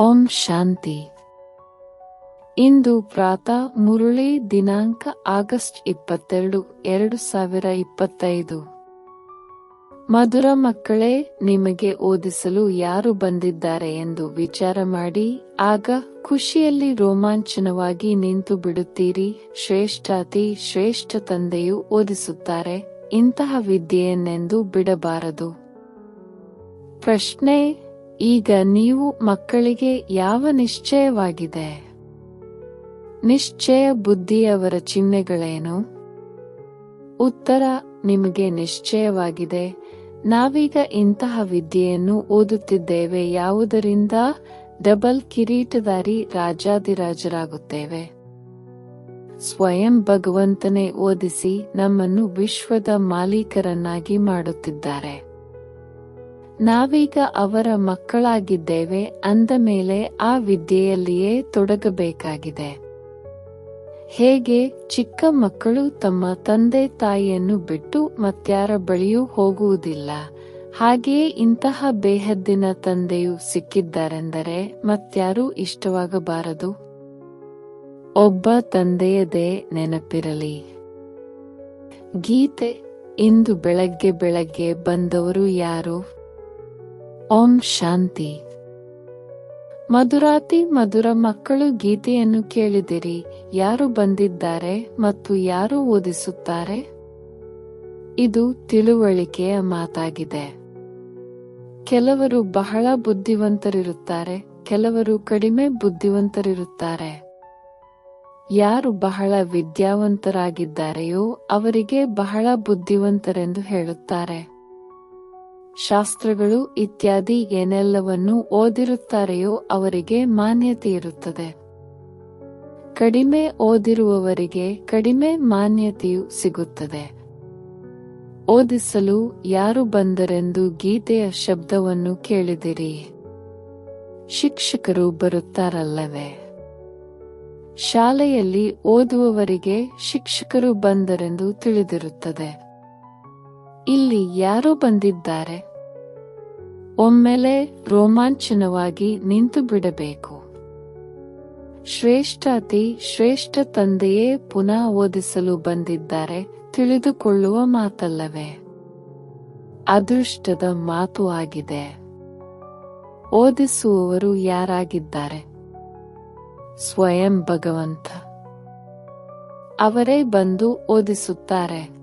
ಓಂ ಶಾಂತಿ. ಇಂದು ಪ್ರಾತಃ ಮುರುಳಿ ದಿನಾಂಕ ಆಗಸ್ಟ್ ಇಪ್ಪತ್ತೆರಡು, ಎರಡು ಸಾವಿರ ಇಪ್ಪತ್ತೈದು. ಮಧುರ ಮಕ್ಕಳೇ, ನಿಮಗೆ ಓದಿಸಲು ಯಾರು ಬಂದಿದ್ದಾರೆ ಎಂದು ವಿಚಾರ ಮಾಡಿ, ಆಗ ಖುಷಿಯಲ್ಲಿ ರೋಮಾಂಚನವಾಗಿ ನಿಂತು ಬಿಡುತ್ತೀರಿ, ಶ್ರೇಷ್ಠಾತಿ, ಶ್ರೇಷ್ಠ ತಂದೆಯು ಓದಿಸುತ್ತಾರೆ, ಇಂತಹ ವಿದ್ಯೆಯನ್ನೆಂದು ಬಿಡಬಾರದು. ಪ್ರಶ್ನೆ ಈಗ ನೀವು ಮಕ್ಕಳಿಗೆ ಯಾವ ನಿಶ್ಚಯವಾಗಿದೆ? ನಿಶ್ಚಯ ಬುದ್ಧಿಯವರ ಚಿಹ್ನೆಗಳೇನು? ಉತ್ತರ, ನಿಮಗೆ ನಿಶ್ಚಯವಾಗಿದೆ. ನಾವೀಗ ಇಂತಹ ವಿದ್ಯೆಯನ್ನು ಓದುತ್ತಿದ್ದೇವೆ, ಯಾವುದರಿಂದ ಡಬಲ್ ಕಿರೀಟಧಾರಿ ರಾಜಾದಿರಾಜರಾಗುತ್ತೇವೆ ಸ್ವಯಂ ಭಗವಂತನೇ ಓದಿಸಿ ನಮ್ಮನ್ನು ವಿಶ್ವದ ಮಾಲೀಕರನ್ನಾಗಿ ಮಾಡುತ್ತಿದ್ದಾರೆ. ನಾವೀಗ ಅವರ ಮಕ್ಕಳಾಗಿದ್ದೇವೆ ಅಂದ ಮೇಲೆ ಆ ವಿದ್ಯೆಯಲ್ಲಿಯೇ ತೊಡಗಬೇಕಾಗಿದೆ. ಹೇಗೆ ಚಿಕ್ಕ ಮಕ್ಕಳು ತಮ್ಮ ತಂದೆ ತಾಯಿಯನ್ನು ಬಿಟ್ಟು ಮತ್ಯಾರ ಬಳಿಯೂ ಹೋಗುವುದಿಲ್ಲ, ಹಾಗೆಯೇ ಇಂತಹ ಬೇಹದ್ದಿನ ತಂದೆಯು ಸಿಕ್ಕಿದ್ದಾರೆಂದರೆ ಮತ್ಯಾರೂ ಇಷ್ಟವಾಗಬಾರದು? ಒಬ್ಬ ತಂದೆಯದೇ ನೆನಪಿರಲಿ. ಗೀತೆ ಇಂದು ಬೆಳಗ್ಗೆ ಬೆಳಗ್ಗೆ ಬಂದವರು ಯಾರು? ಓಂ ಶಾಂತಿ. ಮಧುರಾತಿ ಮಧುರ ಮಕ್ಕಳು ಗೀತೆಯನ್ನು ಕೇಳಿದಿರಿ, ಯಾರು ಬಂದಿದ್ದಾರೆ ಮತ್ತು ಯಾರು ಓದಿಸುತ್ತಾರೆ? ಇದು ತಿಳುವಳಿಕೆಯ ಮಾತಾಗಿದೆ. ಕೆಲವರು ಬಹಳ ಬುದ್ಧಿವಂತರಿರುತ್ತಾರೆ, ಕೆಲವರು ಕಡಿಮೆ ಬುದ್ಧಿವಂತರಿರುತ್ತಾರೆ. ಯಾರು ಬಹಳ ವಿದ್ಯಾವಂತರಾಗಿದ್ದಾರೆಯೋ ಅವರಿಗೆ ಬಹಳ ಬುದ್ಧಿವಂತರೆಂದು ಹೇಳುತ್ತಾರೆ. ಶಾಸ್ತ್ರಗಳು ಇತ್ಯಾದಿ ಏನೆಲ್ಲವನ್ನು ಓದಿರುತ್ತಾರೆಯೋ ಅವರಿಗೆ ಮಾನ್ಯತೆ ಇರುತ್ತದೆ. ಕಡಿಮೆ ಓದಿರುವವರಿಗೆ ಕಡಿಮೆ ಮಾನ್ಯತೆಯು ಸಿಗುತ್ತದೆ. ಓದಿಸಲು ಯಾರು ಬಂದರೆಂದು ಗೀತೆಯ ಶಬ್ದವನ್ನು ಕೇಳಿದಿರಿ. ಶಿಕ್ಷಕರು ಬರುತ್ತಾರಲ್ಲವೇ? ಶಾಲೆಯಲ್ಲಿ ಓದುವವರಿಗೆ ಶಿಕ್ಷಕರು ಬಂದರೆಂದು ತಿಳಿದಿರುತ್ತದೆ. ಇಲ್ಲಿ ಯಾರೋ ಬಂದಿದ್ದಾರೆ. ಒಮ್ಮೆಲೆ ರೋಮಾಂಚನವಾಗಿ ನಿಂತು ಬಿಡಬೇಕು. ಶ್ರೇಷ್ಠಾತಿ ಶ್ರೇಷ್ಠ ತಂದೆಯೇ ಪುನಃ ಓದಿಸಲು ಬಂದಿದ್ದಾರೆ, ತಿಳಿದುಕೊಳ್ಳುವ ಮಾತಲ್ಲವೇ? ಅದೃಷ್ಟದ ಮಾತು ಆಗಿದೆ. ಓದಿಸುವವರು ಯಾರಾಗಿದ್ದಾರೆ? ಸ್ವಯಂ ಭಗವಂತ. ಅವರೇ ಬಂದು ಓದಿಸುತ್ತಾರೆ.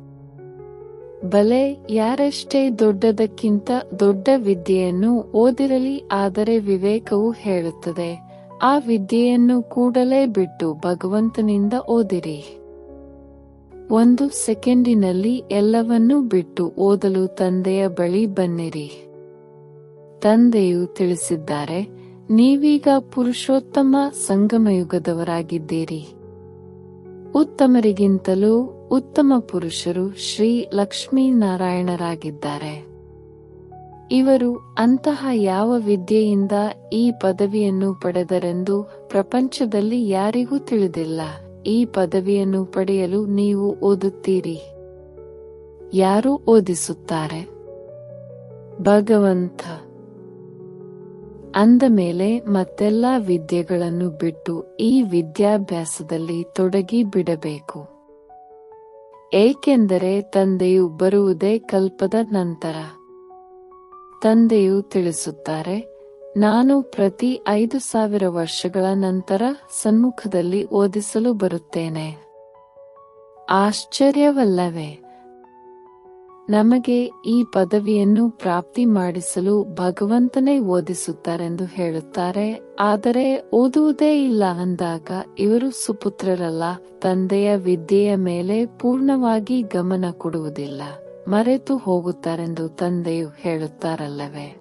ಬಲೆ ಯಾರಷ್ಟೇ ದೊಡ್ಡದಕ್ಕಿಂತ ದೊಡ್ಡ ವಿದ್ಯೆಯನ್ನು ಓದಿರಲಿ, ಆದರೆ ವಿವೇಕವು ಹೇಳುತ್ತದೆ, ಆ ವಿದ್ಯೆಯನ್ನು ಕೂಡಲೇ ಬಿಟ್ಟು ಭಗವಂತನಿಂದ ಓದಿರಿ. ಒಂದು ಸೆಕೆಂಡಿನಲ್ಲಿ ಎಲ್ಲವನ್ನೂ ಬಿಟ್ಟು ಓದಲು ತಂದೆಯ ಬಳಿ ಬನ್ನಿರಿ. ತಂದೆಯು ತಿಳಿಸಿದ್ದಾರೆ, ನೀವೀಗ ಪುರುಷೋತ್ತಮ ಸಂಗಮಯುಗದವರಾಗಿದ್ದೀರಿ. ಉತ್ತಮರಿಗಿಂತಲೂ ಉತ್ತಮ ಪುರುಷರು ಶ್ರೀ ಲಕ್ಷ್ಮೀನಾರಾಯಣರಾಗಿದ್ದಾರೆ. ಇವರು ಅಂತಹ ಯಾವ ವಿದ್ಯೆಯಿಂದ ಈ ಪದವಿಯನ್ನು ಪಡೆದರೆಂದು ಪ್ರಪಂಚದಲ್ಲಿ ಯಾರಿಗೂ ತಿಳಿದಿಲ್ಲ. ಈ ಪದವಿಯನ್ನು ಪಡೆಯಲು ನೀವು ಓದುತ್ತೀರಿ. ಯಾರು ಓದಿಸುತ್ತಾರೆ? ಭಗವಂತ. ಅಂದ ಮೇಲೆ ಮತ್ತೆಲ್ಲ ವಿದ್ಯೆಗಳನ್ನು ಬಿಟ್ಟು ಈ ವಿದ್ಯಾಭ್ಯಾಸದಲ್ಲಿ ತೊಡಗಿ ಬಿಡಬೇಕು. ಏಕೆಂದರೆ ತಂದೆಯು ಬರುವುದೇ ಕಲ್ಪದ ನಂತರ. ತಂದೆಯು ತಿಳಿಸುತ್ತಾರೆ, ನಾನು ಪ್ರತಿ ಐದು ಸಾವಿರ ವರ್ಷಗಳ ನಂತರ ಸನ್ಮುಖದಲ್ಲಿ ಓದಿಸಲು ಬರುತ್ತೇನೆ. ಆಶ್ಚರ್ಯವಲ್ಲವೇ. ನಮಗೆ ಈ ಪದವಿಯನ್ನು ಪ್ರಾಪ್ತಿ ಮಾಡಿಸಲು ಭಗವಂತನೇ ಓದಿಸುತ್ತಾರೆಂದು ಹೇಳುತ್ತಾರೆ. ಆದರೆ ಓದುವುದೇ ಇಲ್ಲ ಅಂದಾಗ ಇವರು ಸುಪುತ್ರರಲ್ಲ, ತಂದೆಯ ವಿದ್ಯೆಯ ಮೇಲೆ ಪೂರ್ಣವಾಗಿ ಗಮನ ಕೊಡುವುದಿಲ್ಲ, ಮರೆತು ಹೋಗುತ್ತಾರೆಂದು ತಂದೆಯು ಹೇಳುತ್ತಾರಲ್ಲವೇ?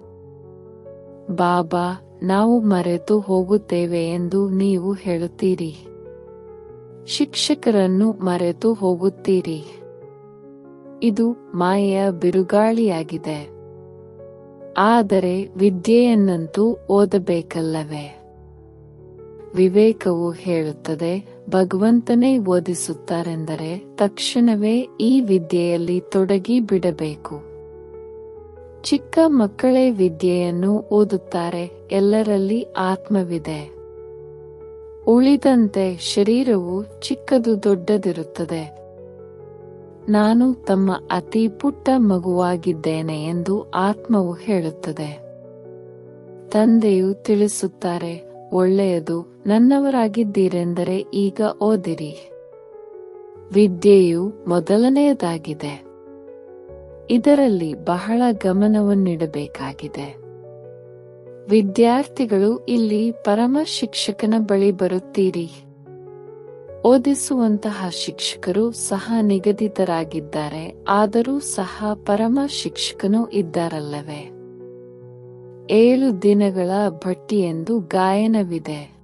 ಬಾಬಾ, ನಾವು ಮರೆತು ಹೋಗುತ್ತೇವೆ ಎಂದು ನೀವು ಹೇಳುತ್ತೀರಿ. ಶಿಕ್ಷಕರನ್ನು ಮರೆತು ಹೋಗುತ್ತೀರಿ. ಇದು ಮಾಯೆಯ ಬಿರುಗಾಳಿಯಾಗಿದೆ. ಆದರೆ ವಿದ್ಯೆಯನ್ನಂತೂ ಓದಬೇಕಲ್ಲವೇ? ವಿವೇಕವು ಹೇಳುತ್ತದೆ, ಭಗವಂತನೇ ಓದಿಸುತ್ತಾರೆಂದರೆ ತಕ್ಷಣವೇ ಈ ವಿದ್ಯೆಯಲ್ಲಿ ತೊಡಗಿ ಬಿಡಬೇಕು. ಚಿಕ್ಕ ಮಕ್ಕಳೇ ವಿದ್ಯೆಯನ್ನು ಓದುತ್ತಾರೆ, ಎಲ್ಲರಲ್ಲಿ ಆತ್ಮವಿದೆ. ಉಳಿದಂತೆ ಶರೀರವು ಚಿಕ್ಕದು ದೊಡ್ಡದಿರುತ್ತದೆ. ನಾನು ತಮ್ಮ ಅತಿ ಪುಟ್ಟ ಮಗುವಾಗಿದ್ದೇನೆ ಎಂದು ಆತ್ಮವು ಹೇಳುತ್ತದೆ. ತಂದೆಯು ತಿಳಿಸುತ್ತಾರೆ, ಒಳ್ಳೆಯದು, ನನ್ನವರಾಗಿದ್ದೀರೆಂದರೆ ಈಗ ಓದಿರಿ. ವಿದ್ಯೆಯು ಮೊದಲನೆಯದಾಗಿದೆ. ಇದರಲ್ಲಿ ಬಹಳ ಗಮನವನ್ನಿಡಬೇಕಾಗಿದೆ. ವಿದ್ಯಾರ್ಥಿಗಳು ಇಲ್ಲಿ ಪರಮ ಶಿಕ್ಷಕನ ಬಳಿ ಬರುತ್ತೀರಿ. ಓದಿಸುವಂತಹ ಶಿಕ್ಷಕರು ಸಹ ನಿಗದಿತರಾಗಿದ್ದಾರೆ, ಆದರೂ ಸಹ ಪರಮ ಶಿಕ್ಷಕನು ಇದ್ದಾರಲ್ಲವೇ? ಏಳು ದಿನಗಳ ಭಟ್ಟಿ ಎಂದು ಗಾಯನವಿದೆ.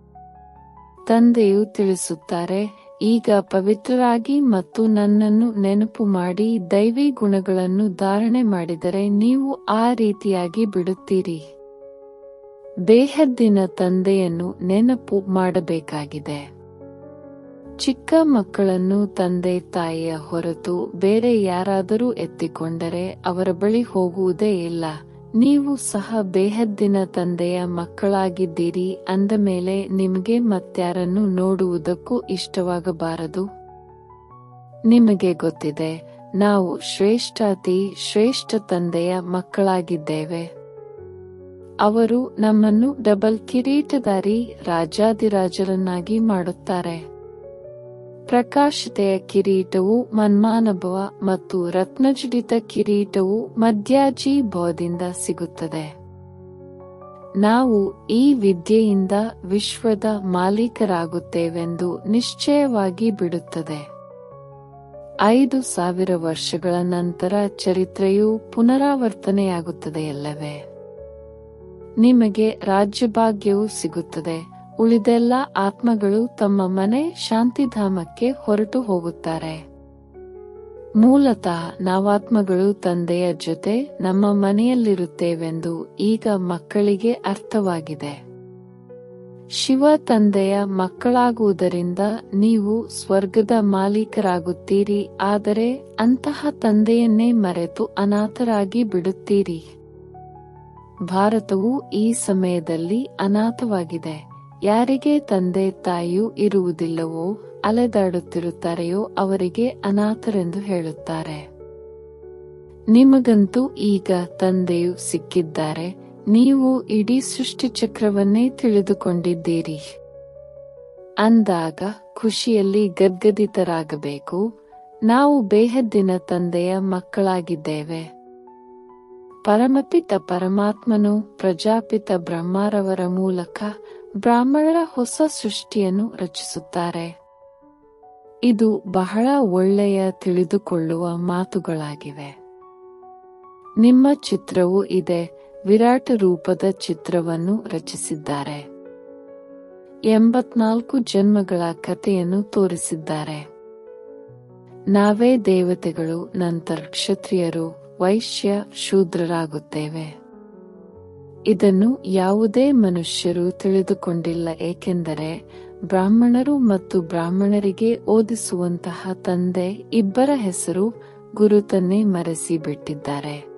ತಂದೆಯು ತಿಳಿಸುತ್ತಾರೆ, ಈಗ ಪವಿತ್ರರಾಗಿ ಮತ್ತು ನನ್ನನ್ನು ನೆನಪು ಮಾಡಿ ದೈವಿ ಗುಣಗಳನ್ನು ಧಾರಣೆ ಮಾಡಿದರೆ ನೀವು ಆ ರೀತಿಯಾಗಿ ಬಿಡುತ್ತೀರಿ. ದೇಹದ್ದಿನ ತಂದೆಯನ್ನು ನೆನಪು ಮಾಡಬೇಕಾಗಿದೆ. ಚಿಕ್ಕ ಮಕ್ಕಳನ್ನು ತಂದೆ ತಾಯಿಯ ಹೊರತು ಬೇರೆ ಯಾರಾದರೂ ಎತ್ತಿಕೊಂಡರೆ ಅವರ ಬಳಿ ಹೋಗುವುದೇ ಇಲ್ಲ. ನೀವು ಸಹ ಬೇಹದ್ದಿನ ತಂದೆಯ ಮಕ್ಕಳಾಗಿದ್ದೀರಿ, ಅಂದ ಮೇಲೆ ನಿಮಗೆ ಮತ್ಯಾರನ್ನು ನೋಡುವುದಕ್ಕೂ ಇಷ್ಟವಾಗಬಾರದು. ನಿಮಗೆ ಗೊತ್ತಿದೆ, ನಾವು ಶ್ರೇಷ್ಠಾತಿ, ಶ್ರೇಷ್ಠ ತಂದೆಯ ಮಕ್ಕಳಾಗಿದ್ದೇವೆ. ಅವರು ನಮ್ಮನ್ನು ಡಬಲ್ ಕಿರೀಟದಾರಿ ರಾಜಾದಿರಾಜರನ್ನಾಗಿ ಮಾಡುತ್ತಾರೆ. ಪ್ರಕಾಶತೆಯ ಕಿರೀಟವು ಮನ್ಮಾನಭವ ಮತ್ತು ರತ್ನಜಡಿತ ಕಿರೀಟವು ಮಧ್ಯಾಜಿ ಭವದಿಂದ ಸಿಗುತ್ತದೆ. ನಾವು ಈ ವಿದ್ಯೆಯಿಂದ ವಿಶ್ವದ ಮಾಲೀಕರಾಗುತ್ತೇವೆಂದು ನಿಶ್ಚಯವಾಗಿ ಬಿಡುತ್ತದೆ. ಐದು ಸಾವಿರ ವರ್ಷಗಳ ನಂತರ ಚರಿತ್ರೆಯು ಪುನರಾವರ್ತನೆಯಾಗುತ್ತದೆಯಲ್ಲವೇ? ನಿಮಗೆ ರಾಜ್ಯಭಾಗ್ಯವು ಸಿಗುತ್ತದೆ. ಉಳಿದೆಲ್ಲ ಆತ್ಮಗಳು ತಮ್ಮ ಮನೆ ಶಾಂತಿಧಾಮಕ್ಕೆ ಹೊರಟು ಹೋಗುತ್ತಾರೆ. ಮೂಲತಃ ನಾವಾತ್ಮಗಳು ತಂದೆಯ ಜೊತೆ ನಮ್ಮ ಮನೆಯಲ್ಲಿರುತ್ತೇವೆಂದು ಈಗ ಮಕ್ಕಳಿಗೆ ಅರ್ಥವಾಗಿದೆ. ಶಿವ ತಂದೆಯ ಮಕ್ಕಳಾಗುವುದರಿಂದ ನೀವು ಸ್ವರ್ಗದ ಮಾಲೀಕರಾಗುತ್ತೀರಿ, ಆದರೆ ಅಂತಹ ತಂದೆಯನ್ನೇ ಮರೆತು ಅನಾಥರಾಗಿ ಬಿಡುತ್ತೀರಿ. ಭಾರತವು ಈ ಸಮಯದಲ್ಲಿ ಅನಾಥವಾಗಿದೆ. ಯಾರಿಗೆ ತಂದೆ ತಾಯಿಯೂ ಇರುವುದಿಲ್ಲವೋ ಅಲೆದಾಡುತ್ತಿರುತ್ತಾರೆಯೋ ಅವರಿಗೆ ಅನಾಥರೆಂದು ಹೇಳುತ್ತಾರೆ. ನಿಮಗಂತೂ ಈಗ ತಂದೆಯು ಸಿಕ್ಕಿದ್ದಾರೆ, ನೀವು ಇಡೀ ಸೃಷ್ಟಿ ಚಕ್ರವನ್ನೇ ತಿಳಿದುಕೊಂಡಿದ್ದೀರಿ. ಅಂದಾಗ ಖುಷಿಯಲ್ಲಿ ಗದ್ಗದಿತರಾಗಬೇಕು, ನಾವು ಬೇಹದ್ದಿನ ತಂದೆಯ ಮಕ್ಕಳಾಗಿದ್ದೇವೆ. ಪರಮಪಿತ ಪರಮಾತ್ಮನು ಪ್ರಜಾಪಿತ ಬ್ರಹ್ಮರವರ ಮೂಲಕ ಬ್ರಾಹ್ಮಣರ ಹೊಸ ಸೃಷ್ಟಿಯನ್ನು ರಚಿಸುತ್ತಾರೆ. ಇದು ಬಹಳ ಒಳ್ಳೆಯ ತಿಳಿದುಕೊಳ್ಳುವ ಮಾತುಗಳಾಗಿವೆ. ನಿಮ್ಮ ಚಿತ್ರವು ಇದೆ, ವಿರಾಟ ರೂಪದ ಚಿತ್ರವನ್ನು ರಚಿಸಿದ್ದಾರೆ. ಎಂಬತ್ನಾಲ್ಕು ಜನ್ಮಗಳ ಕಥೆಯನ್ನು ತೋರಿಸಿದ್ದಾರೆ. ನಾವೇ ದೇವತೆಗಳು, ನಂತರ ಕ್ಷತ್ರಿಯರು, ವೈಶ್ಯ, ಶೂದ್ರರಾಗುತ್ತೇವೆ. ಇದನ್ನು ಯಾವುದೇ ಮನುಷ್ಯರು ತಿಳಿದುಕೊಂಡಿಲ್ಲ, ಏಕೆಂದರೆ ಬ್ರಾಹ್ಮಣರು ಮತ್ತು ಬ್ರಾಹ್ಮಣರಿಗೆ ಓದಿಸುವಂತಹ ತಂದೆ ಇಬ್ಬರ ಹೆಸರು ಗುರುತನ್ನೇ ಮರೆಸಿ ಬಿಟ್ಟಿದ್ದಾರೆ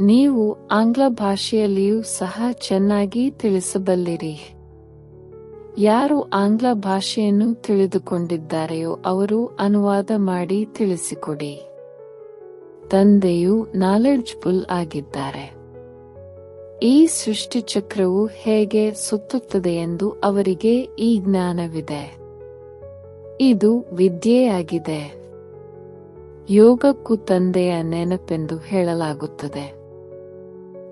ನೀವು ಆಂಗ್ಲ ಭಾಷೆಯಲ್ಲಿಯೂ ಸಹ ಚೆನ್ನಾಗಿ ತಿಳಿಸಬಲ್ಲಿರಿ. ಯಾರು ಆಂಗ್ಲ ಭಾಷೆಯನ್ನು ತಿಳಿದುಕೊಂಡಿದ್ದಾರೆಯೋ ಅವರು ಅನುವಾದ ಮಾಡಿ ತಿಳಿಸಿಕೊಡಿ. ತಂದೆಯು ನಾಲೆಡ್ಜ್ಫುಲ್ ಆಗಿದ್ದಾರೆ. ಈ ಸೃಷ್ಟಿಚಕ್ರವು ಹೇಗೆ ಸುತ್ತುತ್ತದೆ ಎಂದು ಅವರಿಗೆ ಈ ಜ್ಞಾನವಿದೆ. ಇದು ವಿದ್ಯೆಯಾಗಿದೆ ಯೋಗಕ್ಕೂ ತಂದೆಯ ನೆನಪೆಂದು ಹೇಳಲಾಗುತ್ತದೆ.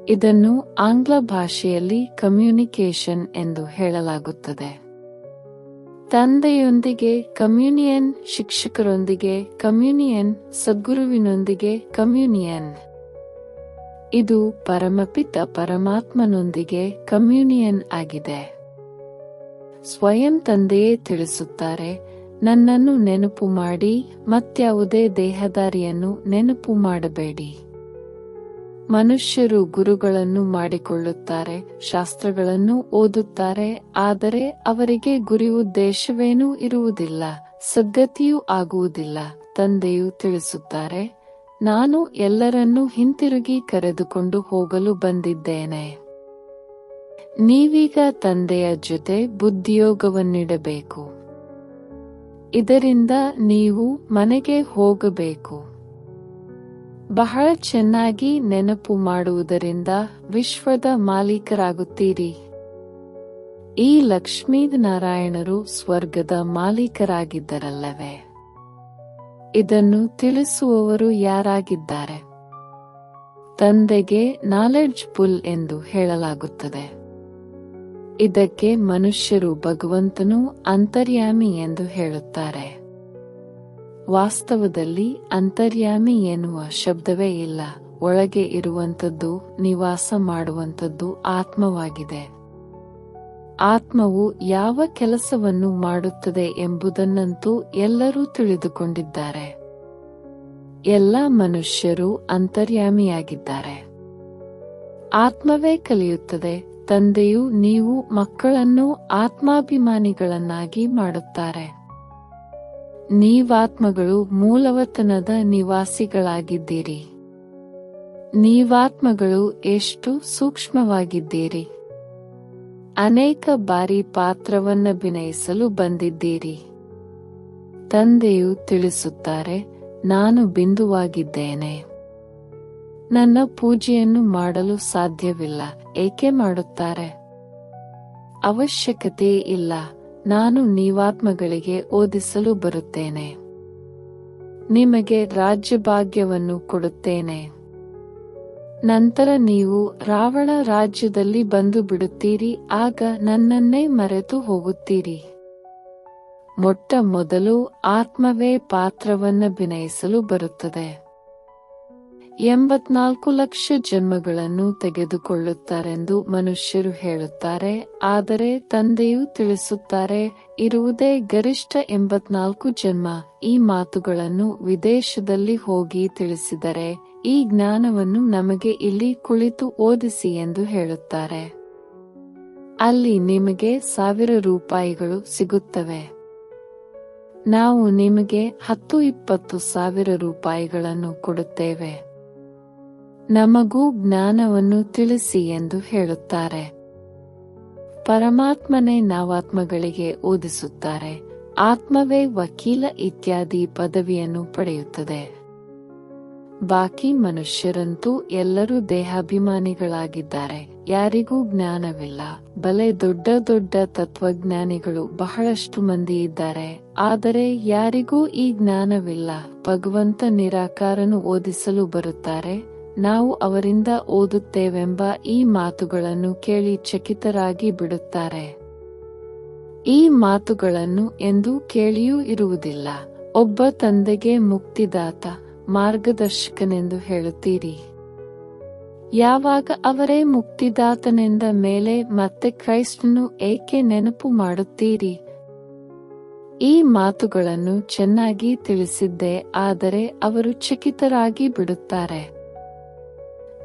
ಇದನ್ನು ಆಂಗ್ಲ ಭಾಷೆಯಲ್ಲಿ ಕಮ್ಯುನಿಕೇಶನ್ ಎಂದು ಹೇಳಲಾಗುತ್ತದೆ. ತಂದೆಯೊಂದಿಗೆ ಕಮ್ಯುನಿಯನ್, ಶಿಕ್ಷಕರೊಂದಿಗೆ ಕಮ್ಯುನಿಯನ್, ಸದ್ಗುರುವಿನೊಂದಿಗೆ ಕಮ್ಯುನಿಯನ್. ಇದು ಪರಮಪಿತ ಪರಮಾತ್ಮನೊಂದಿಗೆ ಕಮ್ಯುನಿಯನ್ ಆಗಿದೆ. ಸ್ವಯಂ ತಂದೆಯೇ ತಿಳಿಸುತ್ತಾರೆ, ನನ್ನನ್ನು ನೆನಪು ಮಾಡಿ ಮತ್ಯಾವುದೇ ದೇಹದಾರಿಯನ್ನು ನೆನಪು ಮಾಡಬೇಡಿ. ಮನುಷ್ಯರು ಗುರುಗಳನ್ನು ಮಾಡಿಕೊಳ್ಳುತ್ತಾರೆ, ಶಾಸ್ತ್ರಗಳನ್ನು ಓದುತ್ತಾರೆ, ಆದರೆ ಅವರಿಗೆ ಗುರಿ ಉದ್ದೇಶವೇನೂ ಇರುವುದಿಲ್ಲ, ಸದ್ಗತಿಯೂ ಆಗುವುದಿಲ್ಲ, ತಂದೆಯು ತಿಳಿಸುತ್ತಾರೆ ನಾನು ಎಲ್ಲರನ್ನೂ ಹಿಂತಿರುಗಿ ಕರೆದುಕೊಂಡು ಹೋಗಲು ಬಂದಿದ್ದೇನೆ. ನೀವೀಗ ತಂದೆಯ ಜೊತೆ ಬುದ್ಧಿಯೋಗವನ್ನಿಡಬೇಕು. ಇದರಿಂದ ನೀವು ಮನೆಗೆ ಹೋಗಬೇಕು. ಬಹಳ ಚೆನ್ನಾಗಿ ನೆನಪು ಮಾಡುವುದರಿಂದ ವಿಶ್ವದ ಮಾಲೀಕರಾಗುತ್ತೀರಿ. ಈ ಲಕ್ಷ್ಮೀನಾರಾಯಣರು ಸ್ವರ್ಗದ ಮಾಲೀಕರಾಗಿದ್ದರಲ್ಲವೇ? ಇದನ್ನು ತಿಳಿಸುವವರು ಯಾರಾಗಿದ್ದಾರೆ? ತಂದೆಗೆ ನಾಲೆಡ್ಜ್ ಪುಲ್ ಎಂದು ಹೇಳಲಾಗುತ್ತದೆ. ಇದಕ್ಕೆ ಮನುಷ್ಯರು ಭಗವಂತನು ಅಂತರ್ಯಾಮಿ ಎಂದು ಹೇಳುತ್ತಾರೆ. ವಾಸ್ತವದಲ್ಲಿ ಅಂತರ್ಯಾಮಿ ಎನ್ನುವ ಶಬ್ದವೇ ಇಲ್ಲ. ಒಳಗೆ ಇರುವಂತದ್ದು ನಿವಾಸ ಮಾಡುವಂತದ್ದು ಆತ್ಮವಾಗಿದೆ. ಆತ್ಮವು ಯಾವ ಕೆಲಸವನ್ನು ಮಾಡುತ್ತದೆ ಎಂಬುದನ್ನಂತೂ ಎಲ್ಲರೂ ತಿಳಿದುಕೊಂಡಿದ್ದಾರೆ. ಎಲ್ಲ ಮನುಷ್ಯರು ಅಂತರ್ಯಾಮಿಯಾಗಿದ್ದಾರೆ. ಆತ್ಮವೇ ಕಲಿಯುತ್ತದೆ, ತಂದೆಯು ನೀವು ಮಕ್ಕಳನ್ನು ಆತ್ಮಾಭಿಮಾನಿಗಳನ್ನಾಗಿ ಮಾಡುತ್ತಾರೆ. ನೀವಾತ್ಮಗಳು ಮೂಲವತನದ ನಿವಾಸಿಗಳಾಗಿದ್ದೀರಿ. ನೀವಾತ್ಮಗಳು ಎಷ್ಟು ಸೂಕ್ಷ್ಮವಾಗಿದ್ದೀರಿ. ಅನೇಕ ಬಾರಿ ಪಾತ್ರವನ್ನಭಿನಯಿಸಲು ಬಂದಿದ್ದೀರಿ. ತಂದೆಯು ತಿಳಿಸುತ್ತಾರೆ, ನಾನು ಬಿಂದುವಾಗಿದ್ದೇನೆ. ನನ್ನ ಪೂಜೆಯನ್ನು ಮಾಡಲು ಸಾಧ್ಯವಿಲ್ಲ, ಏಕೆ ಮಾಡುತ್ತಾರೆ? ಅವಶ್ಯಕತೆ ಇಲ್ಲ, ನಾನು ನೀವಾತ್ಮಗಳಿಗೆ ಓದಿಸಲು ಬರುತ್ತೇನೆ. ನಿಮಗೆ ರಾಜ್ಯಭಾಗ್ಯವನ್ನು ಕೊಡುತ್ತೇನೆ. ನಂತರ ನೀವು ರಾವಣ ರಾಜ್ಯದಲ್ಲಿ ಬಂದು ಬಿಡುತ್ತೀರಿ, ಆಗ ನನ್ನನ್ನೇ ಮರೆತು ಹೋಗುತ್ತೀರಿ. ಮೊಟ್ಟ ಮೊದಲು ಆತ್ಮವೇ ಪಾತ್ರವನ್ನಭಿನಯಿಸಲು ಬರುತ್ತದೆ. ಎಂಬತ್ನಾಲ್ಕು ಲಕ್ಷ ಜನ್ಮಗಳನ್ನು ತೆಗೆದುಕೊಳ್ಳುತ್ತಾರೆಂದು ಮನುಷ್ಯರು ಹೇಳುತ್ತಾರೆ, ಆದರೆ ತಂದೆಯು ತಿಳಿಸುತ್ತಾರೆ, ಇರುವುದೇ ಗರಿಷ್ಠ ಎಂಬತ್ನಾಲ್ಕು ಜನ್ಮ. ಈ ಮಾತುಗಳನ್ನು ವಿದೇಶದಲ್ಲಿ ಹೋಗಿ ತಿಳಿಸಿದರೆ ಈ ಜ್ಞಾನವನ್ನು ನಮಗೆ ಇಲ್ಲಿ ಕುಳಿತು ಓದಿಸಿ ಎಂದು ಹೇಳುತ್ತಾರೆ. ಅಲ್ಲಿ ನಿಮಗೆ ಸಾವಿರ ರೂಪಾಯಿಗಳು ಸಿಗುತ್ತವೆ. ನಾವು ನಿಮಗೆ ಹತ್ತು ಇಪ್ಪತ್ತು ಸಾವಿರ ರೂಪಾಯಿಗಳನ್ನು ಕೊಡುತ್ತೇವೆ. ನಮಗೂ ಜ್ಞಾನವನ್ನು ತಿಳಿಸಿ ಎಂದು ಹೇಳುತ್ತಾರೆ. ಪರಮಾತ್ಮನೇ ನಾವಾತ್ಮಗಳಿಗೆ ಓದಿಸುತ್ತಾರೆ. ಆತ್ಮವೇ ವಕೀಲ ಇತ್ಯಾದಿ ಪದವಿಯನ್ನು ಪಡೆಯುತ್ತದೆ. ಬಾಕಿ ಮನುಷ್ಯರಂತೂ ಎಲ್ಲರೂ ದೇಹಾಭಿಮಾನಿಗಳಾಗಿದ್ದಾರೆ. ಯಾರಿಗೂ ಜ್ಞಾನವಿಲ್ಲ. ಬಲೆ ದೊಡ್ಡ ದೊಡ್ಡ ತತ್ವಜ್ಞಾನಿಗಳು ಬಹಳಷ್ಟು ಮಂದಿ ಇದ್ದಾರೆ. ಆದರೆ ಯಾರಿಗೂ ಈ ಜ್ಞಾನವಿಲ್ಲ. ಭಗವಂತ ನಿರಾಕಾರನು ಓದಿಸಲು ಬರುತ್ತಾರೆ. ನಾವು ಅವರಿಂದ ಓದುತ್ತೇವೆಂಬ ಈ ಮಾತುಗಳನ್ನು ಕೇಳಿ ಚಕಿತರಾಗಿ ಬಿಡುತ್ತಾರೆ. ಈ ಮಾತುಗಳನ್ನು ಎಂದೂ ಕೇಳಿಯೂ ಇರುವುದಿಲ್ಲ. ಒಬ್ಬ ತಂದೆಗೆ ಮುಕ್ತಿದಾತ. ಮಾರ್ಗದರ್ಶಕನೆಂದು ಹೇಳುತ್ತೀರಿ. ಯಾವಾಗ ಅವರೇ ಮುಕ್ತಿದಾತನೆಂದ ಮೇಲೆ ಮತ್ತೆ ಕ್ರೈಸ್ತನು ಏಕೆ ನೆನಪು ಮಾಡುತ್ತೀರಿ? ಈ ಮಾತುಗಳನ್ನು ಚೆನ್ನಾಗಿ ತಿಳಿಸಿದ್ದೆ, ಆದರೆ ಅವರು ಚಕಿತರಾಗಿ ಬಿಡುತ್ತಾರೆ.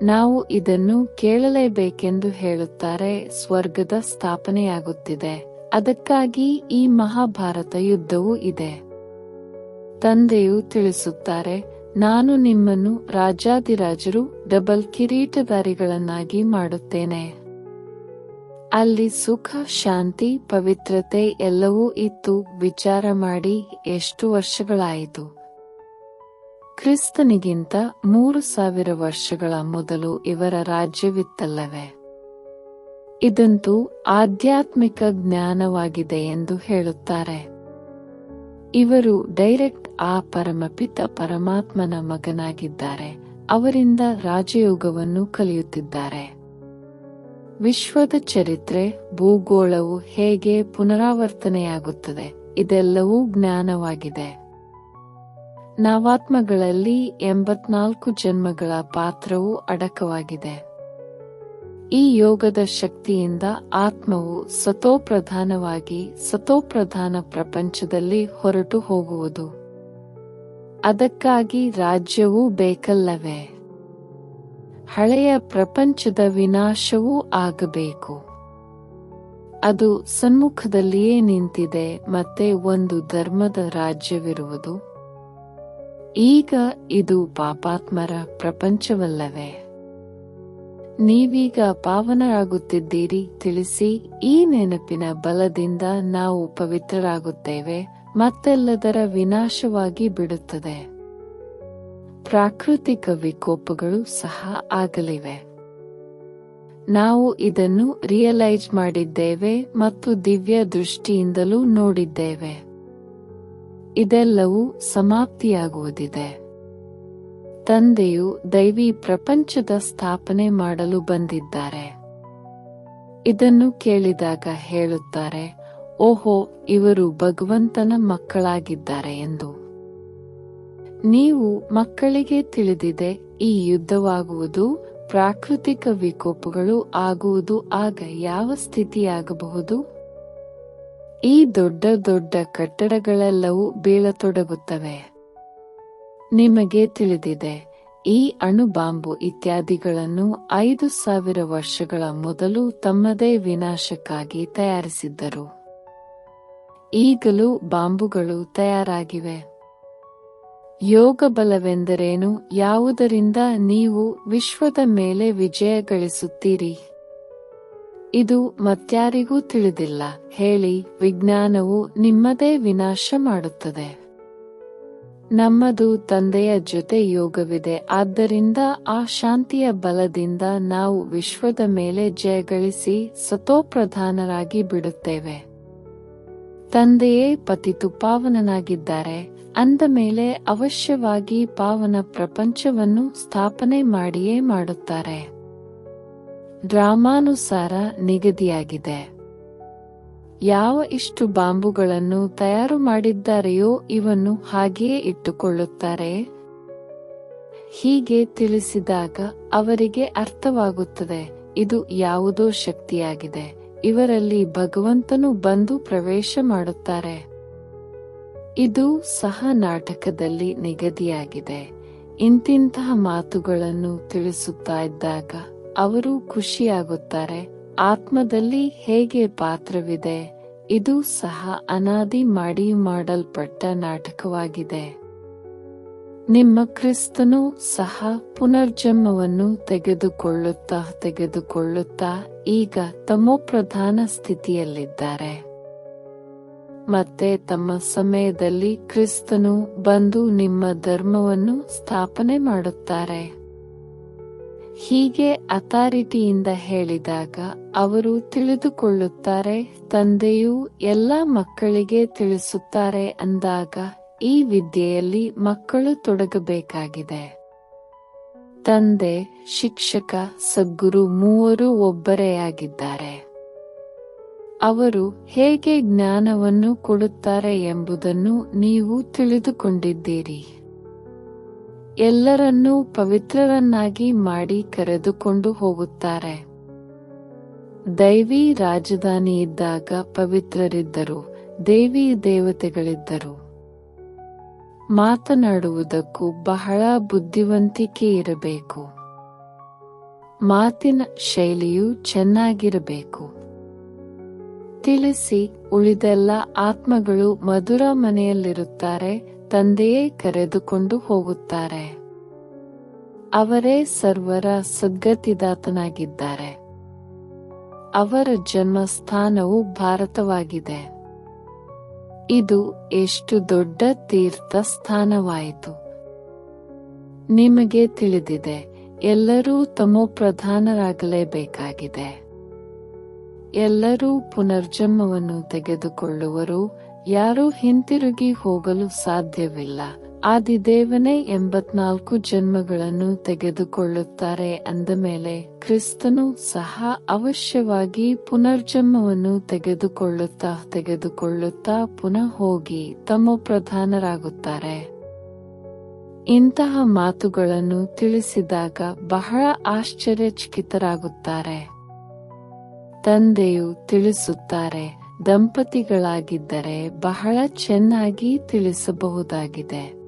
ನಾವು ಇದನ್ನು ಕೇಳಲೇಬೇಕೆಂದು ಹೇಳುತ್ತಾರೆ, ಸ್ವರ್ಗದ ಸ್ಥಾಪನೆಯಾಗುತ್ತಿದೆ. ಅದಕ್ಕಾಗಿ ಈ ಮಹಾಭಾರತ ಯುದ್ಧವೂ ಇದೆ. ತಂದೆಯು ತಿಳಿಸುತ್ತಾರೆ ನಾನು ನಿಮ್ಮನ್ನು ರಾಜಾದಿರಾಜರು ಡಬಲ್ ಕಿರೀಟಧಾರಿಗಳನ್ನಾಗಿ ಮಾಡುತ್ತೇನೆ. ಅಲ್ಲಿ ಸುಖ, ಶಾಂತಿ, ಪವಿತ್ರತೆ ಎಲ್ಲವೂ ಇತ್ತು. ವಿಚಾರ ಮಾಡಿ ಎಷ್ಟು ವರ್ಷಗಳಾಯಿತು? ಕ್ರಿಸ್ತನಿಗಿಂತ ಮೂರು ಸಾವಿರ ವರ್ಷಗಳ ಮೊದಲು ಇವರ ರಾಜ್ಯವಿತ್ತಲ್ಲವೇ? ಇದಂತೂ ಆಧ್ಯಾತ್ಮಿಕ ಜ್ಞಾನವಾಗಿದೆ ಎಂದು ಹೇಳುತ್ತಾರೆ. ಇವರು ಡೈರೆಕ್ಟ್ ಆ ಪರಮಪಿತ ಪರಮಾತ್ಮನ ಮಗನಾಗಿದ್ದಾರೆ. ಅವರಿಂದ ರಾಜಯೋಗವನ್ನು ಕಲಿಯುತ್ತಿದ್ದಾರೆ. ವಿಶ್ವದ ಚರಿತ್ರೆ, ಭೂಗೋಳವು ಹೇಗೆ ಪುನರಾವರ್ತನೆಯಾಗುತ್ತದೆ, ಇದೆಲ್ಲವೂ ಜ್ಞಾನವಾಗಿದೆ. ನಾವಾತ್ಮಗಳಲ್ಲಿ ಎಂಬತ್ನಾಲ್ಕು ಜನ್ಮಗಳ ಪಾತ್ರವು ಅಡಕವಾಗಿದೆ. ಈ ಯೋಗದ ಶಕ್ತಿಯಿಂದ ಆತ್ಮವು ಸತೋಪ್ರಧಾನವಾಗಿ ಸತೋಪ್ರಧಾನ ಪ್ರಪಂಚದಲ್ಲಿ ಹೊರಟು ಹೋಗುವುದು. ಅದಕ್ಕಾಗಿ ರಾಜ್ಯವೂ ಬೇಕಲ್ಲವೇ? ಹಳೆಯ ಪ್ರಪಂಚದ ವಿನಾಶವೂ ಆಗಬೇಕು. ಅದು ಸನ್ಮುಖದಲ್ಲಿಯೇ ನಿಂತಿದೆ, ಮತ್ತೆ ಒಂದು ಧರ್ಮದ ರಾಜ್ಯವಿರುವುದು. ಈಗ ಇದು ಪಾಪಾತ್ಮರ ಪ್ರಪಂಚವಲ್ಲವೇ? ನೀವೀಗ ಪಾವನರಾಗುತ್ತಿದ್ದೀರಿ, ತಿಳಿಸಿ, ಈ ನೆನಪಿನ ಬಲದಿಂದ ನಾವು ಪವಿತ್ರರಾಗುತ್ತೇವೆ. ಮತ್ತೆಲ್ಲದರ ವಿನಾಶವಾಗಿ ಬಿಡುತ್ತದೆ. ಪ್ರಾಕೃತಿಕ ವಿಕೋಪಗಳು ಸಹ ಆಗಲಿವೆ. ನಾವು ಇದನ್ನು ರಿಯಲೈಸ್ ಮಾಡಿದ್ದೇವೆ ಮತ್ತು ದಿವ್ಯ ದೃಷ್ಟಿಯಿಂದಲೂ ನೋಡಿದ್ದೇವೆ. ಇದೆಲ್ಲವೂ ಸಮಾಪ್ತಿಯಾಗುವುದಿದೆ. ತಂದೆಯು ದೈವಿ ಪ್ರಪಂಚದ ಸ್ಥಾಪನೆ ಮಾಡಲು ಬಂದಿದ್ದಾರೆ. ಇದನ್ನು ಕೇಳಿದಾಗ ಹೇಳುತ್ತಾರೆ ಓಹೋ, ಇವರು ಭಗವಂತನ ಮಕ್ಕಳಾಗಿದ್ದಾರೆ ಎಂದು. ನೀವು ಮಕ್ಕಳಿಗೆ ತಿಳಿದಿದೆ, ಈ ಯುದ್ಧವಾಗುವುದು, ಪ್ರಾಕೃತಿಕ ವಿಕೋಪಗಳು ಆಗುವುದು ಆಗ ಯಾವ ಸ್ಥಿತಿಯಾಗಬಹುದು? ಈ ದೊಡ್ಡ ದೊಡ್ಡ ಕಟ್ಟಡಗಳೆಲ್ಲವೂ ಬೀಳತೊಡಗುತ್ತವೆ. ನಿಮಗೆ ತಿಳಿದಿದೆ, ಈ ಅಣುಬಾಂಬು ಇತ್ಯಾದಿಗಳನ್ನು ಐದು ಸಾವಿರ ವರ್ಷಗಳ ಮೊದಲು ತಮ್ಮದೇ ವಿನಾಶಕ್ಕಾಗಿ ತಯಾರಿಸಿದ್ದರು. ಈಗಲೂ ಬಾಂಬುಗಳು ತಯಾರಾಗಿವೆ. ಯೋಗ ಬಲವೆಂದರೇನು ಯಾವುದರಿಂದ ನೀವು ವಿಶ್ವದ ಮೇಲೆ ವಿಜಯ ಗಳಿಸುತ್ತೀರಿ? ಇದು ಮತ್ಯಾರಿಗೂ ತಿಳಿದಿಲ್ಲ. ಹೇಳಿ, ವಿಜ್ಞಾನವು ನಿಮ್ಮದೇ ವಿನಾಶ ಮಾಡುತ್ತದೆ. ನಮ್ಮದು ತಂದೆಯ ಜೊತೆ ಯೋಗವಿದೆ. ಆದ್ದರಿಂದ ಆ ಶಾಂತಿಯ ಬಲದಿಂದ ನಾವು ವಿಶ್ವದ ಮೇಲೆ ಜಯಗಳಿಸಿ ಸತೋಪ್ರಧಾನರಾಗಿ ಬಿಡುತ್ತೇವೆ. ತಂದೆಯೇ ಪತಿತು ಪಾವನನಾಗಿದ್ದಾರೆ, ಅಂದ ಮೇಲೆ ಅವಶ್ಯವಾಗಿ ಪಾವನ ಪ್ರಪಂಚವನ್ನು ಸ್ಥಾಪನೆ ಮಾಡಿಯೇ ಮಾಡುತ್ತಾರೆ. ಡ್ರಾಮಾನುಸಾರ ನಿಗದಿಯಾಗಿದೆ. ಯಾವ ಇಷ್ಟು ಬಾಂಬುಗಳನ್ನು ತಯಾರು ಮಾಡಿದ್ದಾರೆಯೋ ಇವನ್ನು ಹಾಗೆಯೇ ಇಟ್ಟುಕೊಳ್ಳುತ್ತಾರೆ? ಹೀಗೆ ತಿಳಿಸಿದಾಗ ಅವರಿಗೆ ಅರ್ಥವಾಗುತ್ತದೆ, ಇದು ಯಾವುದೋ ಶಕ್ತಿಯಾಗಿದೆ. ಇವರಲ್ಲಿ ಭಗವಂತನು ಬಂದು ಪ್ರವೇಶ ಮಾಡುತ್ತಾರೆ. ಇದು ಸಹ ನಾಟಕದಲ್ಲಿ ನಿಗದಿಯಾಗಿದೆ. ಇಂತಿಂತಹ ಮಾತುಗಳನ್ನು ತಿಳಿಸುತ್ತಾ ಇದ್ದಾಗ ಅವರು ಖುಷಿಯಾಗುತ್ತಾರೆ. ಆತ್ಮದಲ್ಲಿ ಹೇಗೆ ಪಾತ್ರವಿದೆ, ಇದು ಸಹ ಅನಾದಿ ಮಾಡಿ ಮಾಡಲ್ಪಟ್ಟ ನಾಟಕವಾಗಿದೆ. ನಿಮ್ಮ ಕ್ರಿಸ್ತನು ಸಹ ಪುನರ್ಜನ್ಮವನ್ನು ತೆಗೆದುಕೊಳ್ಳುತ್ತಾ ತೆಗೆದುಕೊಳ್ಳುತ್ತಾ ಈಗ ತಮೋಪ್ರಧಾನ ಸ್ಥಿತಿಯಲ್ಲಿದ್ದಾರೆ. ಮತ್ತೆ ತಮ್ಮ ಸಮಯದಲ್ಲಿ ಕ್ರಿಸ್ತನು ಬಂದು ನಿಮ್ಮ ಧರ್ಮವನ್ನು ಸ್ಥಾಪನೆ ಮಾಡುತ್ತಾರೆ. ಹೀಗೆ ಅಥಾರಿಟಿಯಿಂದ ಹೇಳಿದಾಗ ಅವರು ತಿಳಿದುಕೊಳ್ಳುತ್ತಾರೆ, ತಂದೆಯು ಎಲ್ಲ ಮಕ್ಕಳಿಗೆ ತಿಳಿಸುತ್ತಾರೆ ಅಂದಾಗ ಈ ವಿದ್ಯೆಯಲ್ಲಿ ಮಕ್ಕಳು ತೊಡಗಬೇಕಾಗಿದೆ. ತಂದೆ, ಶಿಕ್ಷಕ, ಸದ್ಗುರು ಮೂವರು ಒಬ್ಬರೇ ಆಗಿದ್ದಾರೆ. ಅವರು ಹೇಗೆ ಜ್ಞಾನವನ್ನು ಕೊಡುತ್ತಾರೆ ಎಂಬುದನ್ನು ನೀವು ತಿಳಿದುಕೊಂಡಿದ್ದೀರಿ. ಎಲ್ಲರನ್ನೂ ಪವಿತ್ರರನ್ನಾಗಿ ಮಾಡಿ ಕರೆದುಕೊಂಡು ಹೋಗುತ್ತಾರೆ. ದೈವಿ ರಾಜಧಾನಿ ಇದ್ದಾಗ ಪವಿತ್ರರಿದ್ದರು, ದೇವಿ ದೇವತೆಗಳಿದ್ದರು. ಮಾತನಾಡುವುದಕ್ಕೂ ಬಹಳ ಬುದ್ಧಿವಂತಿಕೆ ಇರಬೇಕು. ಮಾತಿನ ಶೈಲಿಯು ಚೆನ್ನಾಗಿರಬೇಕು. ತಿಳಿಸಿ, ಉಳಿದೆಲ್ಲ ಆತ್ಮಗಳು ಮಧುರ ಮನೆಯಲ್ಲಿರುತ್ತಾರೆ, ತಂದೆಯೇ ಕರೆದುಕೊಂಡು ಹೋಗುತ್ತಾರೆ. ಅವರೇ ಸರ್ವರ ಸದ್ಗತಿದಾತನಾಗಿದ್ದಾರೆ. ಅವರ ಜನ್ಮಸ್ಥಾನವು ಭಾರತವಾಗಿದೆ. ಇದು ಎಷ್ಟು ದೊಡ್ಡ ತೀರ್ಥ ಸ್ಥಾನವಾಯಿತು ನಿಮಗೆ ತಿಳಿದಿದೆ, ಎಲ್ಲರೂ ತಮೋಪ್ರಧಾನರಾಗಲೇಬೇಕಾಗಿದೆ ಎಲ್ಲರೂ ಪುನರ್ಜನ್ಮವನ್ನು ತೆಗೆದುಕೊಳ್ಳುವರು, ಯಾರೂ ಹಿಂತಿರುಗಿ ಹೋಗಲು ಸಾಧ್ಯವಿಲ್ಲ. ಆದಿದೇವನೇ ಎಂಬತ್ನಾಲ್ಕು ಜನ್ಮಗಳನ್ನು ತೆಗೆದುಕೊಳ್ಳುತ್ತಾರೆ ಅಂದ ಮೇಲೆ ಕ್ರಿಸ್ತನು ಸಹ ಅವಶ್ಯವಾಗಿ ಪುನರ್ಜನ್ಮವನ್ನು ತೆಗೆದುಕೊಳ್ಳುತ್ತಾ ತೆಗೆದುಕೊಳ್ಳುತ್ತಾ ಪುನಃ ಹೋಗಿ ತಮ್ಮ ಪ್ರಧಾನರಾಗುತ್ತಾರೆ. ಇಂತಹ ಮಾತುಗಳನ್ನು ತಿಳಿಸಿದಾಗ ಬಹಳ ಆಶ್ಚರ್ಯಚಕಿತರಾಗುತ್ತಾರೆ. ತಂದೆಯು ತಿಳಿಸುತ್ತಾರೆ, ದಂಪತಿಗಳಾಗಿದ್ದರೆ ಬಹಳ ಚೆನ್ನಾಗಿ ತಿಳಿಸಬಹುದಾಗಿದೆ.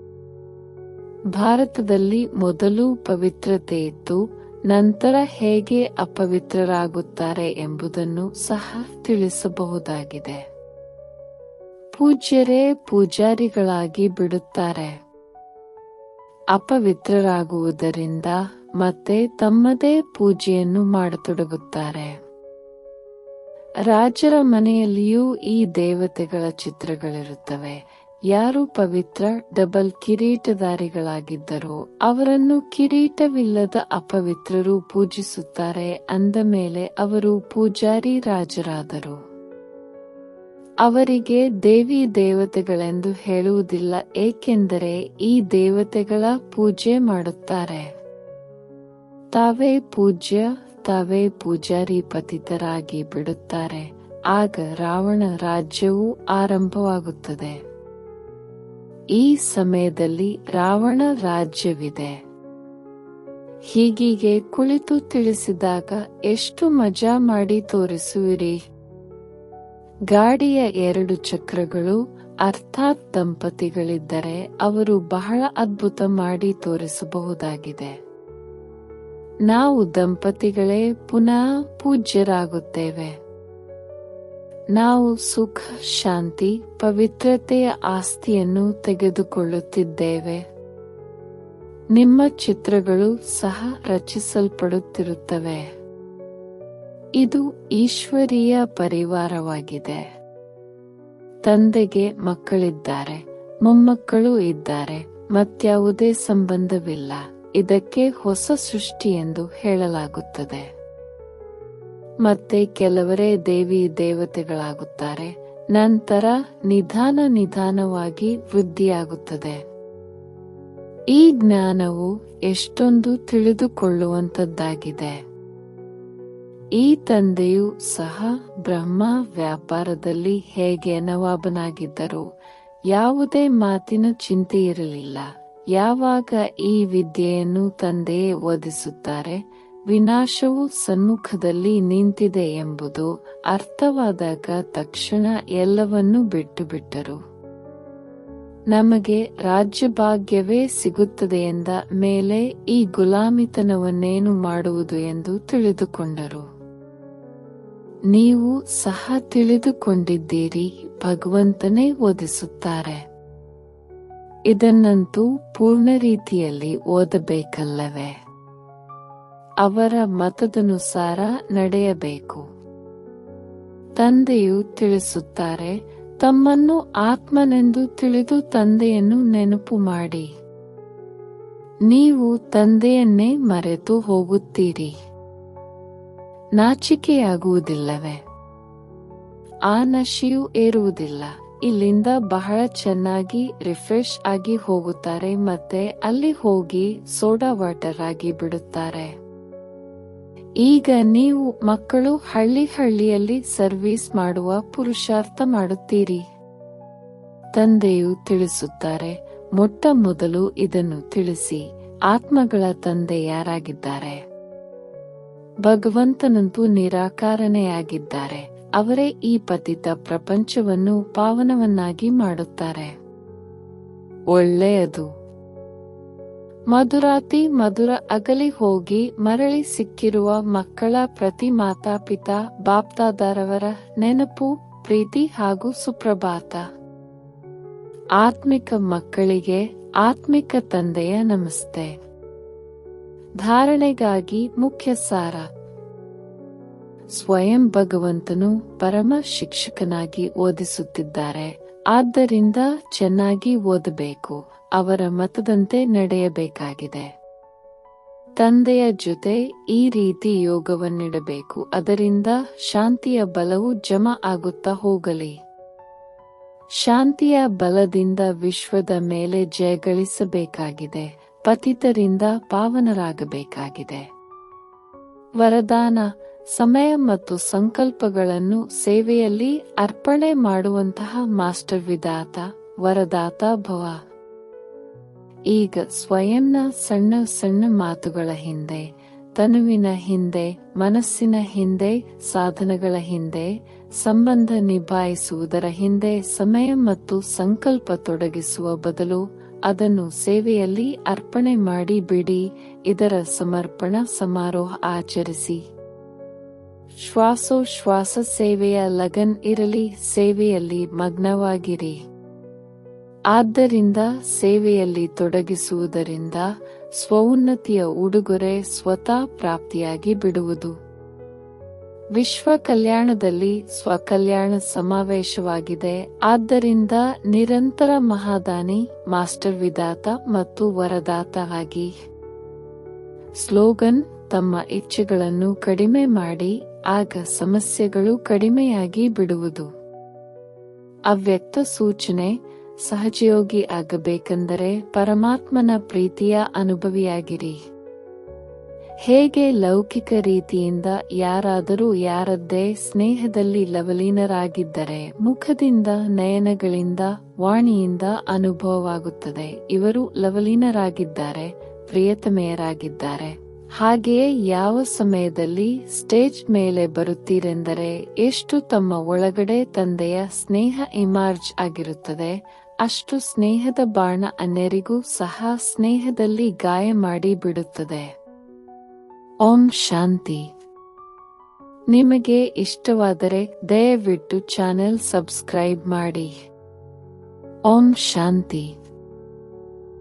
ಭಾರತದಲ್ಲಿ ಮೊದಲು ಪವಿತ್ರತೆ ಇತ್ತು ನಂತರ ಹೇಗೆ ಅಪವಿತ್ರರಾಗುತ್ತಾರೆ ಎಂಬುದನ್ನು ಸಹ ತಿಳಿಸಬಹುದಾಗಿದೆ. ಪೂಜ್ಯರೇ ಪೂಜಾರಿಗಳಾಗಿ ಬಿಡುತ್ತಾರೆ. ಅಪವಿತ್ರರಾಗುವುದರಿಂದ ಮತ್ತೆ ತಮ್ಮದೇ ಪೂಜೆಯನ್ನು ಮಾಡತೊಡಗುತ್ತಾರೆ. ರಾಜರ ಮನೆಯಲ್ಲಿಯೂ ಈ ದೇವತೆಗಳ ಚಿತ್ರಗಳಿರುತ್ತವೆ. ಯಾರು ಪವಿತ್ರ ಡಬಲ್ ಕಿರೀಟಧಾರಿಗಳಾಗಿದ್ದರೋ ಅವರನ್ನು ಕಿರೀಟವಿಲ್ಲದ ಅಪವಿತ್ರರು ಪೂಜಿಸುತ್ತಾರೆ ಅಂದ ಮೇಲೆ ಅವರು ಪೂಜಾರಿ ರಾಜರಾದರು. ಅವರಿಗೆ ದೇವಿ ದೇವತೆಗಳೆಂದು ಹೇಳುವುದಿಲ್ಲ, ಏಕೆಂದರೆ ಈ ದೇವತೆಗಳ ಪೂಜೆ ಮಾಡುತ್ತಾರೆ. ತಾವೇ ಪೂಜ್ಯ, ತಾವೇ ಪೂಜಾರಿ ಪತಿತರಾಗಿ ಬಿಡುತ್ತಾರೆ. ಆಗ ರಾವಣ ರಾಜ್ಯವು ಆರಂಭವಾಗುತ್ತದೆ. ಈ ಸಮಯದಲ್ಲಿ ರಾವಣ ರಾಜ್ಯವಿದೆ. ಹೀಗೀಗೆ ಕುಳಿತು ತಿಳಿಸಿದಾಗ ಎಷ್ಟು ಮಜಾ ಮಾಡಿ ತೋರಿಸುವಿರಿ. ಗಾಡಿಯ ಎರಡು ಚಕ್ರಗಳು, ಅರ್ಥಾತ್ ದಂಪತಿಗಳಿದ್ದರೆ ಅವರು ಬಹಳ ಅದ್ಭುತ ಮಾಡಿ ತೋರಿಸಬಹುದಾಗಿದೆ. ನಾವು ದಂಪತಿಗಳೇ ಪುನಃ ಪೂಜ್ಯರಾಗುತ್ತೇವೆ. ನಾವು ಸುಖ, ಶಾಂತಿ, ಪವಿತ್ರತೆಯ ಆಸ್ತಿಯನ್ನು ತೆಗೆದುಕೊಳ್ಳುತ್ತಿದ್ದೇವೆ. ನಿಮ್ಮ ಚಿತ್ರಗಳು ಸಹ ರಚಿಸಲ್ಪಡುತ್ತಿರುತ್ತವೆ. ಇದು ಈಶ್ವರೀಯ ಪರಿವಾರವಾಗಿದೆ. ತಂದೆಗೆ ಮಕ್ಕಳಿದ್ದಾರೆ, ಮೊಮ್ಮಕ್ಕಳು ಇದ್ದಾರೆ, ಮತ್ಯಾವುದೇ ಸಂಬಂಧವಿಲ್ಲ. ಇದಕ್ಕೆ ಹೊಸ ಸೃಷ್ಟಿ ಎಂದು ಹೇಳಲಾಗುತ್ತದೆ. ಮತ್ತೆ ಕೆಲವರೇ ದೇವಿ ದೇವತೆಗಳಾಗುತ್ತಾರೆ. ನಂತರ ನಿಧಾನ ನಿಧಾನವಾಗಿ ವೃದ್ಧಿಯಾಗುತ್ತದೆ. ಈ ಜ್ಞಾನವು ಎಷ್ಟೊಂದು ತಿಳಿದುಕೊಳ್ಳುವಂತದ್ದಾಗಿದೆ ಈ ತಂದೆಯು ಸಹ ಬ್ರಹ್ಮ ವ್ಯಾಪಾರದಲ್ಲಿ ಹೇಗೆ ನವಾಬನಾಗಿದ್ದರು, ಯಾವುದೇ ಮಾತಿನ ಚಿಂತೆ ಇರಲಿಲ್ಲ. ಯಾವಾಗ ಈ ವಿದ್ಯೆಯನ್ನು ತಂದೆಯೇ ಓದಿಸುತ್ತಾರೆ ವಿನಾಶವು ಸನ್ಮುಖದಲ್ಲಿ ನಿಂತಿದೆ ಎಂಬುದು ಅರ್ಥವಾದಾಗ ತಕ್ಷಣ ಎಲ್ಲವನ್ನೂ ಬಿಟ್ಟು ಬಿಟ್ಟರು ನಮಗೆ ರಾಜ್ಯಭಾಗ್ಯವೇ ಸಿಗುತ್ತದೆ ಎಂದ ಮೇಲೆ ಈ ಗುಲಾಮಿತನವನ್ನೇನು ಮಾಡುವುದು ಎಂದು ತಿಳಿದುಕೊಂಡರು. ನೀವು ಸಹ ತಿಳಿದುಕೊಂಡಿದ್ದೀರಿ, ಭಗವಂತನೇ ಓದಿಸುತ್ತಾರೆ. ಇದನ್ನಂತೂ ಪೂರ್ಣ ರೀತಿಯಲ್ಲಿ ಓದಬೇಕಲ್ಲವೇ? ಅವರ ಮತದನುಸಾರ ನಡೆಯಬೇಕು. ತಂದೆಯು ತಿಳಿಸುತ್ತಾರೆ, ತಮ್ಮನ್ನು ಆತ್ಮನೆಂದು ತಿಳಿದು ತಂದೆಯನ್ನು ನೆನಪು ಮಾಡಿ. ನೀವು ತಂದೆಯನ್ನೇ ಮರೆತು ಹೋಗುತ್ತೀರಿ. ನಾಚಿಕೆಯಾಗುವುದಿಲ್ಲವೇ? ಆ ನಶೆಯೂ ಏರುವುದಿಲ್ಲ. ಇಲ್ಲಿಂದ ಬಹಳ ಚೆನ್ನಾಗಿ ರಿಫ್ರೆಶ್ ಆಗಿ ಹೋಗುತ್ತಾರೆ ಮತ್ತೆ ಅಲ್ಲಿ ಹೋಗಿ ಸೋಡಾ ವಾಟರ್ ಆಗಿ ಬಿಡುತ್ತಾರೆ. ಈಗ ನೀವು ಮಕ್ಕಳು ಹಳ್ಳಿ ಹಳ್ಳಿಯಲ್ಲಿ ಸರ್ವಿಸ್ ಮಾಡುವ ಪುರುಷಾರ್ಥ ಮಾಡುತ್ತೀರಿ. ತಂದೆಯು ತಿಳಿಸುತ್ತಾರೆ, ಮೊಟ್ಟ ಮೊದಲು ಇದನ್ನು ತಿಳಿಸಿ, ಆತ್ಮಗಳ ತಂದೆ ಯಾರಾಗಿದ್ದಾರೆ? ಭಗವಂತನಂತೂ ನಿರಾಕಾರಣೆಯಾಗಿದ್ದಾರೆ, ಅವರೇ ಈ ಪತಿತ ಪ್ರಪಂಚವನ್ನು ಪಾವನವನ್ನಾಗಿ ಮಾಡುತ್ತಾರೆ. ಒಳ್ಳೆಯದು. ಮಧುರಾತಿ ಮಧುರ ಅಗಲಿ ಹೋಗಿ ಮರಳಿ ಸಿಕ್ಕಿರುವ ಮಕ್ಕಳ ಪ್ರತಿ ಮಾತಾಪಿತಾ, ಬಾಪ್ತಾದಾರವರ ನೆನಪು, ಪ್ರೀತಿ ಹಾಗೂ ಸುಪ್ರಭಾತ. ಆತ್ಮಿಕ ಮಕ್ಕಳಿಗೆ ಆತ್ಮಿಕ ತಂದೆಯ ನಮಸ್ತೆ. ಧಾರಣೆಗಾಗಿ ಮುಖ್ಯ ಸಾರ. ಸ್ವಯಂ ಭಗವಂತನು ಪರಮ ಶಿಕ್ಷಕನಾಗಿ ಓದಿಸುತ್ತಿದ್ದಾರೆ. ಆದ್ದರಿಂದ ಚೆನ್ನಾಗಿ ಓದಬೇಕು. ಅವರ ಮತದಂತೆ ನಡೆಯಬೇಕಾಗಿದೆ. ತಂದೆಯ ಜೊತೆ ಈ ರೀತಿ ಯೋಗವನ್ನಿಡಬೇಕು, ಅದರಿಂದ ಶಾಂತಿಯ ಬಲವು ಜಮಾ ಆಗುತ್ತಾ ಹೋಗಲಿ. ಶಾಂತಿಯ ಬಲದಿಂದ ವಿಶ್ವದ ಮೇಲೆ ಜಯಗಳಿಸಬೇಕಾಗಿದೆ ಪತಿತರಿಂದ ಪಾವನರಾಗಬೇಕಾಗಿದೆ. ವರದಾನ, ಸಮಯ ಮತ್ತು ಸಂಕಲ್ಪಗಳನ್ನು ಸೇವೆಯಲ್ಲಿ ಅರ್ಪಣೆ ಮಾಡುವಂತಹ ಮಾಸ್ಟರ್ ವಿಧಾತ ವರದಾತ ಭವ. ಈಗ ಸ್ವಯಂನ ಸಣ್ಣ ಸಣ್ಣ ಮಾತುಗಳ ಹಿಂದೆ, ತನುವಿನ ಹಿಂದೆ, ಮನಸ್ಸಿನ ಹಿಂದೆ, ಸಾಧನಗಳ ಹಿಂದೆ, ಸಂಬಂಧ ನಿಭಾಯಿಸುವುದರ ಹಿಂದೆ, ಸಮಯ ಮತ್ತು ಸಂಕಲ್ಪ ತೊಡಗಿಸುವ ಬದಲು ಅದನ್ನು ಸೇವೆಯಲ್ಲಿ ಅರ್ಪಣೆ ಮಾಡಿ ಬಿಡಿ, ಇದರ ಸಮರ್ಪಣ ಸಮಾರೋಹ ಆಚರಿಸಿ. ಶ್ವಾಸೋಶ್ವಾಸ ಸೇವೆಯ ಲಗನ್ ಇರಲಿ, ಸೇವೆಯಲ್ಲಿ ಮಗ್ನವಾಗಿರಿ. ಆದ್ದರಿಂದ ಸೇವೆಯಲ್ಲಿ ತೊಡಗಿಸುವುದರಿಂದ ಸ್ವೋನ್ನತಿಯ ಉಡುಗೊರೆ ಸ್ವತಃ ಪ್ರಾಪ್ತಿಯಾಗಿ ಬಿಡುವುದು. ವಿಶ್ವ ಕಲ್ಯಾಣದಲ್ಲಿ ಸ್ವಕಲ್ಯಾಣ ಸಮಾವೇಶವಾಗಿದೆ. ಆದ್ದರಿಂದ ನಿರಂತರ ಮಹಾದಾನಿ, ಮಾಸ್ಟರ್ ವಿಧಾತ ಮತ್ತು ವರದಾತವಾಗಿ ಸ್ಲೋಗನ್, ತಮ್ಮ ಇಚ್ಛೆಗಳನ್ನು ಕಡಿಮೆ ಮಾಡಿ, ಆಗ ಸಮಸ್ಯೆಗಳು ಕಡಿಮೆಯಾಗಿ ಬಿಡುವುದು. ಅವ್ಯಕ್ತ ಸೂಚನೆ ಸಹಜಯೋಗಿ ಆಗಬೇಕೆಂದರೆ ಪರಮಾತ್ಮನ ಪ್ರೀತಿಯ ಅನುಭವಿಯಾಗಿರಿ. ಹೇಗೆ ಲೌಕಿಕ ರೀತಿಯಿಂದ ಯಾರಾದರೂ ಯಾರದ್ದೇ ಸ್ನೇಹದಲ್ಲಿ ಲವಲೀನರಾಗಿದ್ದರೆ ಮುಖದಿಂದ, ನಯನಗಳಿಂದ, ವಾಣಿಯಿಂದ ಅನುಭವವಾಗುತ್ತದೆ. ಇವರು ಲವಲೀನರಾಗಿದ್ದಾರೆ, ಪ್ರಿಯತಮೆಯರಾಗಿದ್ದಾರೆ. ಹಾಗೆಯೇ ಯಾವ ಸಮಯದಲ್ಲಿ ಸ್ಟೇಜ್ ಮೇಲೆ ಬರುತ್ತೀರೆಂದರೆ ಎಷ್ಟು ತಮ್ಮ ಒಳಗಡೆ ತಂದೆಯ ಸ್ನೇಹ ಇಮಾರ್ಜ್ ಆಗಿರುತ್ತದೆ ಅಷ್ಟು ಸ್ನೇಹದ ಬಾಣ ಅನ್ನೆರಿಗೂ ಸಹ ಸ್ನೇಹದಲ್ಲಿ ಗಾಯ ಮಾಡಿ ಬಿಡುತ್ತದೆ. ಓಂ ಶಾಂತಿ. ನಿಮಗೆ ಇಷ್ಟವಾದರೆ ದಯವಿಟ್ಟು ಚಾನೆಲ್ ಸಬ್ಸ್ಕ್ರೈಬ್ ಮಾಡಿ. ಓಂ ಶಾಂತಿ.